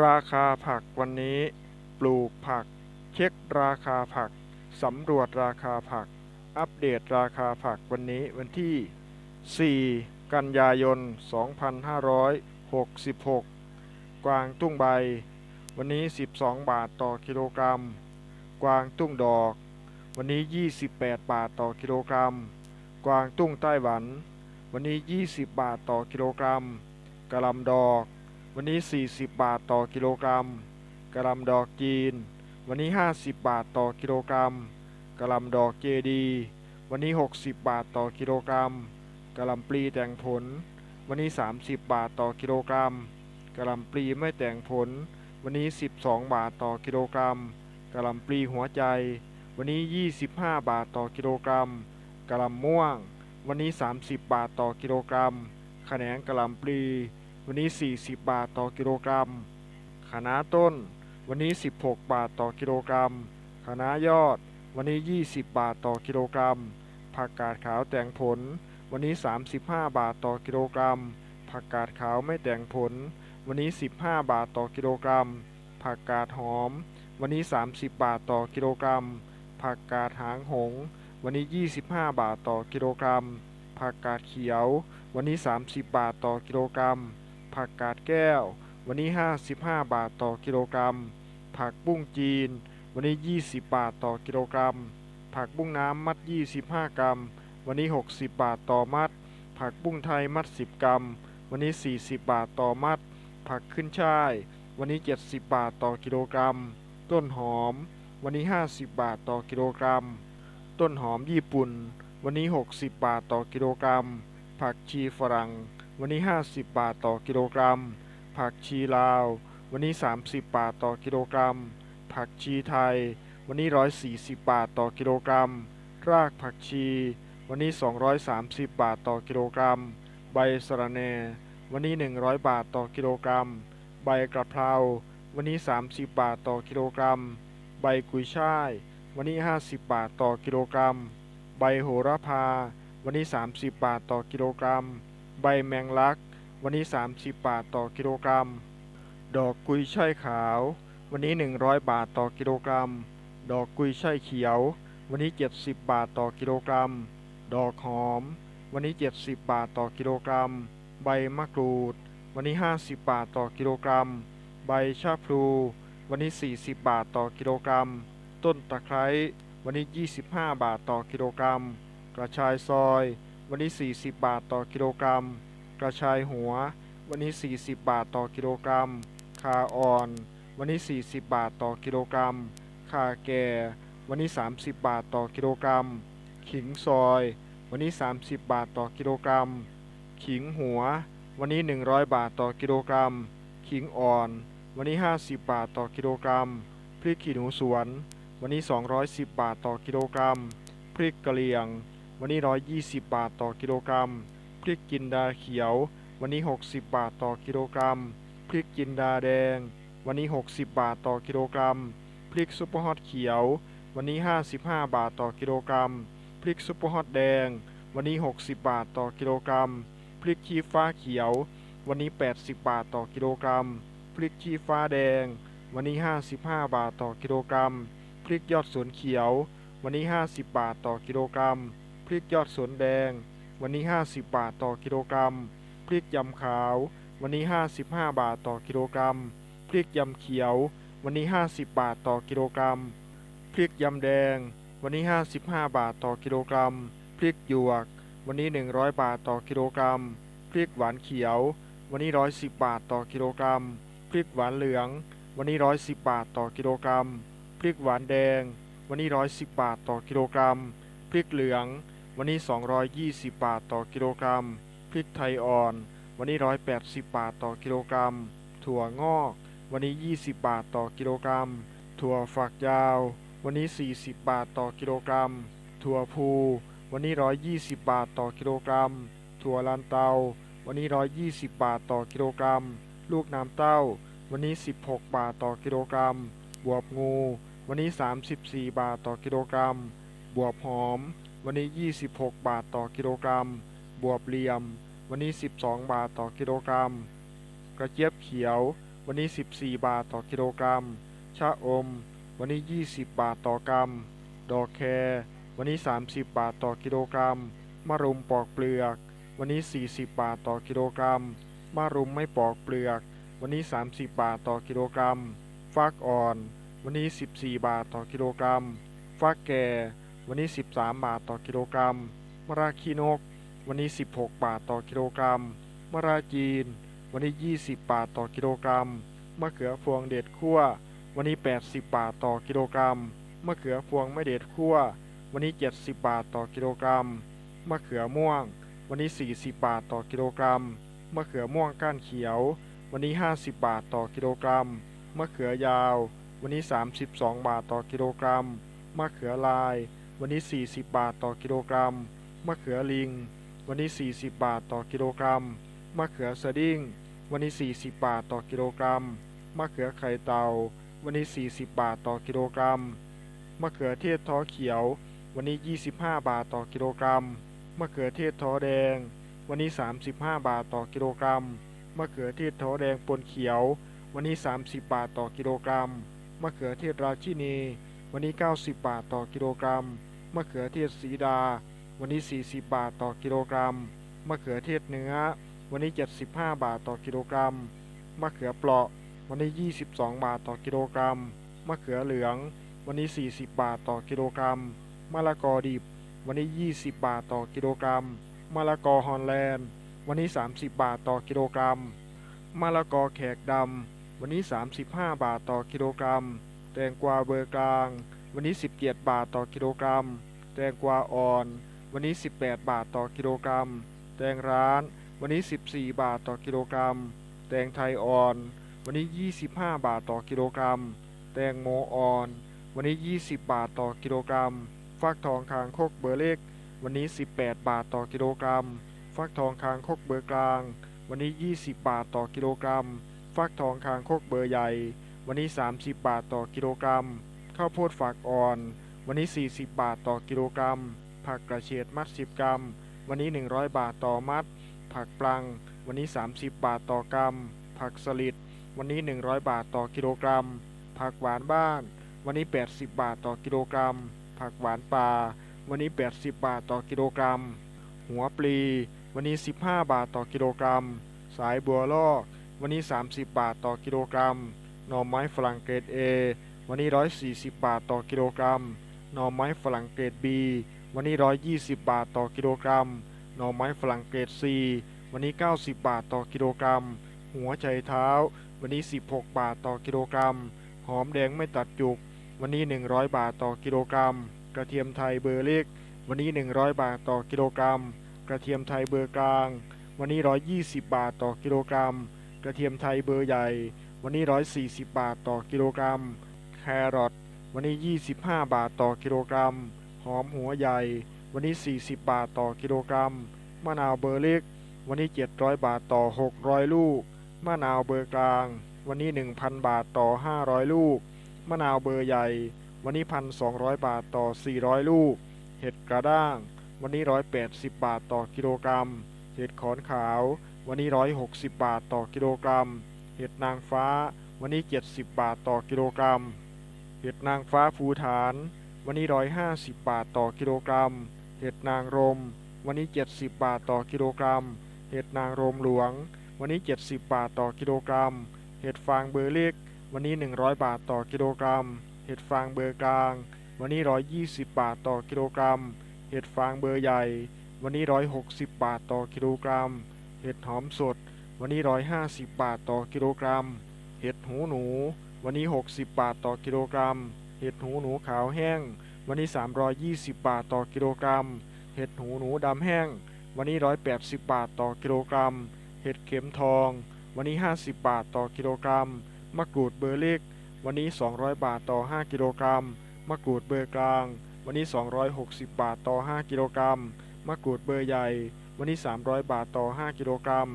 ราคาผักวันนี้ ปลูกผัก เช็คราคาผัก สำรวจราคาผัก อัปเดตราคาผักวันนี้วันที่ 4 กันยายน 2566 กวางตุ้งใบ วันนี้ 12 บาทต่อกิโลกรัม กวางตุ้งดอก วันนี้ 28 บาทต่อกิโลกรัม กวางตุ้งไต้หวัน วันนี้ 20 บาทต่อกิโลกรัมกะลำดอก วันนี้ 40 บาทต่อกิโลกรัมกระลำดอกจีน วันนี้ 50 บาทต่อกิโลกรัมกระลำดอกเจดี วันนี้ 60 บาทต่อกิโลกรัมกระลำปลีแต่งผล วันนี้ 30 บาทต่อกิโลกรัมกระลำปลีไม่แต่งผล วันนี้ 12 บาทต่อกิโลกรัมกระลำปลีหัวใจ วันนี้ 25 บาทต่อกิโลกรัมกระลำม่วง วันนี้ 30 บาทต่อกิโลกรัมแหนงกระลำปลี วันนี้ 40 บาทต่อกิโลกรัมคะน้าต้น วันนี้ 16 บาทต่อกิโลกรัมคะน้ายอด วันนี้ 20 บาทต่อกิโลกรัม ผักกาดขาวแต่งผล วันนี้ 35 บาทต่อกิโลกรัม ผักกาดขาวไม่แต่งผล วันนี้ 15 บาทต่อกิโลกรัม ผักกาดหอม วันนี้ 30 บาทต่อกิโลกรัม ผักกาดหางหง วันนี้ 25 บาทต่อกิโลกรัม ผักกาดเขียว วันนี้ 30 บาทต่อกิโลกรัม ผักกาดแก้ว วันนี้ 55 บาทต่อกิโลกรัม ผักบุ้งจีน วันนี้ 20 บาทต่อกิโลกรัม ผักบุ้งน้ำมัด 25 กรัม วันนี้ 60 บาทต่อมัด ผักบุ้งไทยมัด 10 กรัม วันนี้ 40 บาทต่อมัด ผักขึ้นช่าย วันนี้ 70 บาทต่อกิโลกรัม ต้นหอม วันนี้ 50 บาทต่อกิโลกรัม ต้นหอมญี่ปุ่น วันนี้ 60 บาทต่อกิโลกรัม ผักชีฝรั่ง วันนี้ 50 บาทต่อกิโลกรัม ผักชีลาว วันนี้ 30 บาทต่อกิโลกรัม ผักชีไทย วันนี้ 140 บาทต่อกิโลกรัม รากผักชี วันนี้ 230 บาทต่อกิโลกรัม ใบสะระแหน่ วันนี้ 100 บาทต่อกิโลกรัม ใบกระเพรา วันนี้ 30 บาทต่อกิโลกรัม ใบกุยช่าย วันนี้ 50 บาทต่อกิโลกรัม ใบโหระพา วันนี้ 30 บาทต่อกิโลกรัม ใบแมงลัก วันนี้ 30 บาทต่อกิโลกรัม ดอกกุยช่ายขาว วันนี้ 100 บาทต่อกิโลกรัม ดอกกุยช่ายเขียว วันนี้ 70 บาทต่อกิโลกรัม ดอกหอม วันนี้ 70 บาทต่อกิโลกรัม ใบมะกรูด วันนี้ 50 บาทต่อกิโลกรัม ใบชะพลู วันนี้ 40 บาทต่อกิโลกรัม ต้นตะไคร้ วันนี้ 25 บาทต่อกิโลกรัม กระชายซอย วันนี้ 40 บาทต่อกิโลกรัม กระชายหัว วันนี้ 40 บาทต่อกิโลกรัม คาอ่อน วันนี้ 40 บาทต่อกิโลกรัม คาแก่ วันนี้ 30 บาทต่อกิโลกรัม ขิงซอย วันนี้ 30 บาทต่อกิโลกรัม ขิงหัว วันนี้ 100 บาทต่อกิโลกรัม ขิงอ่อน วันนี้ 50 บาทต่อกิโลกรัม พริกขี้หนูสวน วันนี้ 210 บาทต่อกิโลกรัม พริกกะเหรี่ยง วันนี้ 120 บาทต่อกิโลกรัม พริกจินดาเขียว วันนี้ 60 บาทต่อกิโลกรัม พริกจินดาแดง วันนี้ 60 บาทต่อกิโลกรัม พริกซุปเปอร์ฮอตเขียว วันนี้ 55 บาทต่อกิโลกรัม พริกซุปเปอร์ฮอตแดง วันนี้ 60 บาทต่อกิโลกรัม พริกชี้ฟ้าเขียว วันนี้ 80 บาทต่อกิโลกรัม พริกชี้ฟ้าแดง วันนี้ 55 บาทต่อกิโลกรัม พริกยอดสวนเขียว วันนี้ 50 บาทต่อกิโลกรัม ริกยอดสวนแดง วันนี้ 50 บาทต่อกิโลกรัม พริกยำขาว วันนี้ 55 บาทต่อกิโลกรัม พริกยำเขียว วันนี้ 50 บาทต่อกิโลกรัม พริกยำแดง วันนี้ 55 บาทต่อกิโลกรัม พริกหยวก วันนี้ 100 บาทต่อกิโลกรัม พริกหวานเขียว วันนี้ 110 บาทต่อกิโลกรัม พริกหวานเหลือง วันนี้ 110 บาทต่อกิโลกรัม พริกหวานแดง วันนี้ 110 บาทต่อกิโลกรัมพริกเหลือง วันนี้ 220 บาทต่อกิโลกรัม พริกไทยอ่อน วันนี้ 180 บาทต่อกิโลกรัม ถั่วงอก วันนี้ 20 บาทต่อกิโลกรัม ถั่วฝักยาว วันนี้ 40 บาทต่อกิโลกรัม ถั่วพู วันนี้ 120 บาทต่อกิโลกรัม ถั่วลันเตา วันนี้ 120 บาทต่อกิโลกรัม ลูกน้ำเต้า วันนี้ 16 บาทต่อกิโลกรัม บวบงู วันนี้ 34 บาทต่อกิโลกรัม บวบหอม วันนี้ 26 บาทต่อกิโลกรัม บวบเหลี่ยม วันนี้ 12 บาทต่อกิโลกรัม กระเจี๊ยบเขียว วันนี้ 14 บาทต่อกิโลกรัม ชะอม วันนี้ 20 บาทต่อกรัม ดอกแครวันนี้ 30 บาทต่อกิโลกรัม มะรุมปอกเปลือก วันนี้ 40 บาทต่อกิโลกรัม มะรุมไม่ปอกเปลือก วันนี้ 30 บาทต่อกิโลกรัม ฟักอ่อน วันนี้ 14 บาทต่อกิโลกรัม ฟักแก่ วันนี้ 13 บาทต่อกิโลกรัมมะระขี้นก วันนี้ 16 บาทต่อกิโลกรัมมะระจีน วันนี้ 20 บาทต่อกิโลกรัมมะเขือพวงเด็ดคั่ววันนี้ 80 บาทต่อกิโลกรัมมะเขือพวงไม่เด็ดคั่ววันนี้ 70 บาทต่อกิโลกรัมมะเขือม่วง วันนี้ 40 บาทต่อกิโลกรัมมะเขือม่วงก้านเขียว วันนี้ 50 บาทต่อกิโลกรัมมะเขือยาว วันนี้ 32 บาทต่อกิโลกรัมมะเขือลาย วันนี้ 40 บาทต่อกิโลกรัม มะเขือลิง วันนี้ 40 บาทต่อกิโลกรัม มะเขือสดิ้ง วันนี้ 40 บาทต่อกิโลกรัม มะเขือไข่เต่า วันนี้ 40 บาทต่อกิโลกรัม มะเขือเทศท้อเขียว วันนี้ 25 บาทต่อกิโลกรัม มะเขือเทศท้อแดง วันนี้ 35 บาทต่อกิโลกรัม มะเขือเทศท้อแดงปนเขียว วันนี้ 30 บาทต่อกิโลกรัม มะเขือเทศราชินี วันนี้ 90 บาทต่อกิโลกรัม มะเขือเทศสีดา วันนี้ 40 บาทต่อกิโลกรัม มะเขือเทศเนื้อ วันนี้ 75 บาทต่อกิโลกรัม มะเขือเปราะ วันนี้ 22 บาทต่อกิโลกรัม มะเขือเหลือง วันนี้ 40 บาทต่อกิโลกรัม มะละกอดิบ วันนี้ 20 บาทต่อกิโลกรัม มะละกอฮอลแลนด์ วันนี้ 30 บาทต่อกิโลกรัม มะละกอแขกดำ วันนี้ 35 บาทต่อกิโลกรัม แตงกวาเบอร์กลาง วันนี้ 17 บาทต่อกิโลกรัม แตงกวาอ่อน วันนี้ 18 บาทต่อกิโลกรัม แตงร้าน วันนี้ 14 บาทต่อกิโลกรัม แตงไทยอ่อน วันนี้ 25 บาทต่อกิโลกรัม แตงโมอ่อน วันนี้ 20 บาทต่อกิโลกรัม ฟักทองคางคกเบอร์เล็ก วันนี้ 18 บาทต่อกิโลกรัม ฟักทองคางคกเบอร์กลาง วันนี้ 20 บาทต่อกิโลกรัม ฟักทองคางคกเบอร์ใหญ่ วันนี้ 30 บาทต่อกิโลกรัม ข้าวโพดฝักอ่อน วันนี้ 40 บาทต่อกิโลกรัม ผักกระเฉดมัด 10 กรัม วันนี้ 100 บาทต่อมัด ผักปลัง วันนี้ 30 บาทต่อกรัม ผักสลิด วันนี้ 100 บาทต่อกิโลกรัม ผักหวานบ้าน วันนี้ 80 บาทต่อกิโลกรัม ผักหวานป่า วันนี้ 80 บาทต่อกิโลกรัม หัวปลี วันนี้ 15 บาทต่อกิโลกรัม สายบัวลอก วันนี้ 30 บาทต่อกิโลกรัม หน่อไม้ฝรั่งเกรด A วันนี้ 140 บาทต่อกิโลกรัม หน่อไม้ฝรั่งเกรด B วันนี้ 120 บาทต่อกิโลกรัม หน่อไม้ฝรั่งเกรด C วันนี้ 90 บาทต่อกิโลกรัม หัวไชเท้า วันนี้ 16 บาทต่อกิโลกรัม หอมแดงไม่ตัดจุก วันนี้ 100 บาทต่อกิโลกรัม กระเทียมไทยเบอร์เล็ก วันนี้ 100 บาทต่อกิโลกรัม กระเทียมไทยเบอร์กลาง วันนี้ 120 บาทต่อกิโลกรัม กระเทียมไทยเบอร์ใหญ่ วันนี้ 140 บาทต่อกิโลกรัม แครอทวันนี้ 25 บาทต่อกิโลกรัม หอมหัวใหญ่ วันนี้ 40 บาทต่อกิโลกรัม มะนาวเบอร์เล็ก วันนี้ 700 บาทต่อ 600 ลูก มะนาวเบอร์กลาง วันนี้ 1,000 บาทต่อ 500 ลูก มะนาวเบอร์ใหญ่ วันนี้ 1,200 บาทต่อ 400 ลูก เห็ดกระด้าง วันนี้ 180 บาทต่อกิโลกรัม เห็ดขอนขาว วันนี้ 160 บาทต่อกิโลกรัม เห็ดนางฟ้า วันนี้70บาทต่อกิโลกรัม เห็ดนางฟ้าภูฐาน วันนี้150บาทต่อกิโลกรัม เห็ดนางรม วันนี้70บาทต่อกิโลกรัม เห็ดนางรมหลวง วันนี้70บาทต่อกิโลกรัม เห็ดฟางเบอร์เล็ก วันนี้100บาทต่อกิโลกรัม เห็ดฟางเบอร์กลาง วันนี้120บาทต่อกิโลกรัม เห็ดฟางเบอร์ใหญ่ วันนี้160บาทต่อกิโลกรัม เห็ดหอมสด วันนี้ 150 บาทต่อกิโลกรัม เห็ดหูหนู วันนี้ 60 บาทต่อกิโลกรัม เห็ดหูหนูขาวแห้ง วันนี้ 320 บาทต่อกิโลกรัม เห็ดหูหนูดำแห้ง วันนี้ 180 บาทต่อกิโลกรัม เห็ดเข็มทอง วันนี้ 50 บาทต่อกิโลกรัม มะกรูดเบอร์เล็ก วันนี้ 200 บาทต่อ 5 กิโลกรัม มะกรูดเบอร์กลาง วันนี้ 260 บาทต่อ 5 กิโลกรัม มะกรูดเบอร์ใหญ่ วันนี้ 300 บาทต่อ 5 กิโลกรัม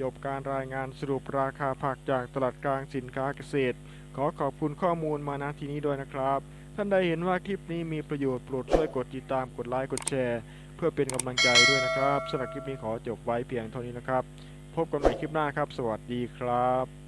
จบการรายงานสรุปราคาผักจากตลาดกลางสินค้าเกษตร ขอขอบคุณข้อมูลมาณที่นี้ด้วยนะครับ ท่านใดเห็นว่าคลิปนี้มีประโยชน์โปรดช่วยกดติดตามกดไลค์กดแชร์ เพื่อเป็นกำลังใจด้วยนะครับสำหรับคลิปนี้ขอจบไว้เพียงเท่านี้นะครับ พบกันใหม่คลิปหน้าครับ สวัสดีครับ